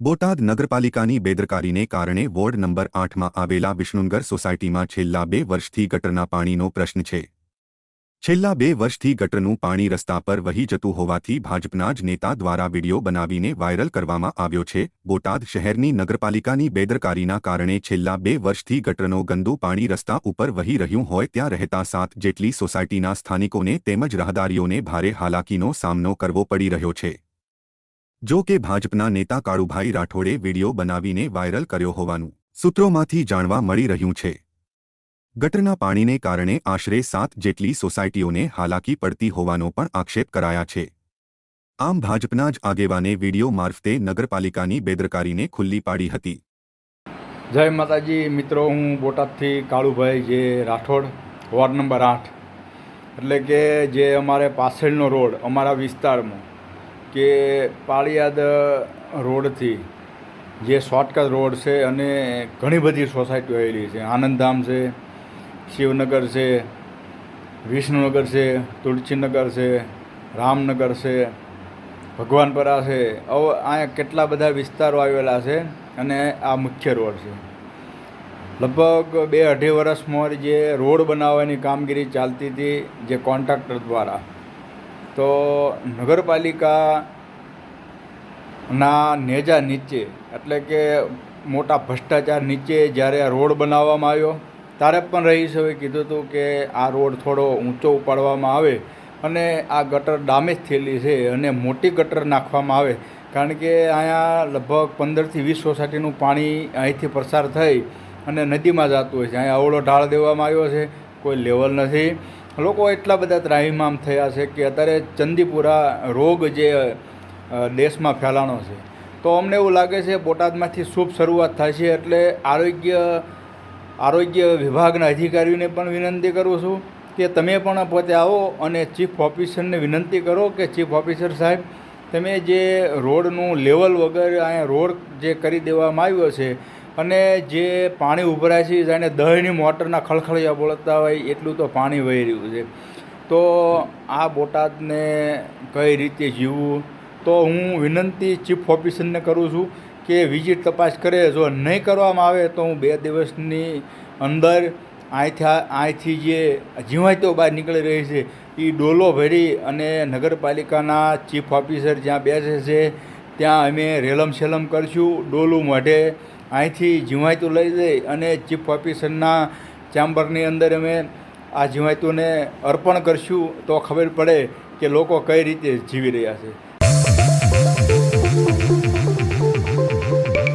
બોટાદ નગરપાલિકાની બેદરકારીને કારણે ward number આઠમાં આવેલા વિષ્ણુનગર સોસાયટીમાં છેલ્લા બે વર્ષથી ગટરના પાણીનો પ્રશ્ન છે. છેલ્લા બે વર્ષથી ગટરનું પાણી રસ્તા પર વહી જતું હોવાથી ભાજપના જ નેતા દ્વારા વીડિયો બનાવીને વાયરલ કરવામાં આવ્યો છે. બોટાદ શહેરની નગરપાલિકાની બેદરકારીના કારણે છેલ્લા બે વર્ષથી ગટરનો ગંદુ પાણી રસ્તા ઉપર વહી રહ્યું હોય ત્યાં રહેતા સાત જેટલી સોસાયટીના સ્થાનિકોને તેમજ રાહદારીઓને ભારે હાલાકીનો સામનો કરવો પડી રહ્યો છે. જો કે ભાજપના નેતા કાળુભાઈ રાઠોડે વીડિયો બનાવીને વાયરલ કર્યો હોવાનું સૂત્રોમાંથી જાણવા મળી રહ્યું છે. ગટરના પાણીને કારણે આશરે સાત જેટલી સોસાયટીઓને હાલાકી પડતી હોવાનો પણ આક્ષેપ કરાયા છે. આમ ભાજપના જ આગેવાને વીડિયો મારફતે નગરપાલિકાની બેદરકારીને ખુલ્લી પાડી હતી. જય માતાજી, મિત્રો, હું બોટાદથી કાળુભાઈ, જે રાઠોડ, વોર્ડ નંબર આઠ. એટલે કે જે અમારે પાછળનો રોડ, અમારા વિસ્તારમાં કે પાળિયાદ રોડથી જે શોર્ટકટ રોડ છે અને ઘણી બધી સોસાયટીઓ આવેલી છે. આનંદધામ છે, શિવનગર છે, વિષ્ણુનગર છે, તુલસીનગર છે, રામનગર છે, ભગવાનપરા છે. હવે અહીંયા કેટલા બધા વિસ્તારો આવેલા છે અને આ મુખ્ય રોડ છે. લગભગ બે અઢી વર્ષમાં જે રોડ બનાવવાની કામગીરી ચાલતી હતી જે કોન્ટ્રાક્ટર દ્વારા. તો નગરપાલિકાના નેજા નીચે, એટલે કે મોટા ભ્રષ્ટાચાર નીચે જ્યારે આ રોડ બનાવવામાં આવ્યો ત્યારે પણ રહીશોએ કીધું હતું કે આ રોડ થોડો ઊંચો ઉપાડવામાં આવે અને આ ગટર ડામેજ થયેલી છે અને મોટી ગટર નાખવામાં આવે. કારણ કે અહીંયા લગભગ પંદરથી વીસ સોસાયટીનું પાણી અહીંથી પસાર થઈ અને નદીમાં જતું હોય છે. અહીંયા અવળો ઢાળ દેવામાં આવ્યો છે. કોઈ લેવલ નથી. લોકો એટલા બધા ત્રાહિમામ થયા છે કે અત્યારે ચંદીપુરા રોગ જે દેશમાં ફેલાણો છે. તો અમને એવું લાગે છે બોટાદમાંથી શુભ શરૂઆત થાય છે એટલે આરોગ્ય આરોગ્ય વિભાગના અધિકારીઓને પણ વિનંતી કરું છું કે તમે પણ પોતે આવો અને ચીફ ઓફિસરને વિનંતી કરો કે ચીફ ઓફિસર સાહેબ, તમે જે રોડનું લેવલ વગર અહીંયા રોડ જે કરી દેવામાં આવ્યો છે અને જે પાણી ઉભરાય છે જાણે દહીંની મોટરના ખળખળિયા બોલતા હોય, એટલું તો પાણી વહી રહ્યું છે. તો આ બોટાદને કઈ રીતે જીવવું? તો હું વિનંતી ચીફ ઓફિસરને કરું છું કે વિઝિટ તપાસ કરે. જો નહીં કરવામાં આવે, તો હું બે દિવસની અંદર અહીંથી અહીંથી જે જીવાતો બહાર નીકળી રહી છે, એ ડોલો ભરી અને નગરપાલિકાના ચીફ ઓફિસર જ્યાં બેસે છે, ત્યાં અમે રેલમ સેલમ કરશું, ડોલું મોઢે. અહીંથી જીવાતું લઈ જઈ અને ચીફ ઓફિસરના ચેમ્બરની અંદર અમે આ જીવાતુને અર્પણ કરશું તો ખબર પડે કે લોકો કઈ રીતે જીવી રહ્યા છે.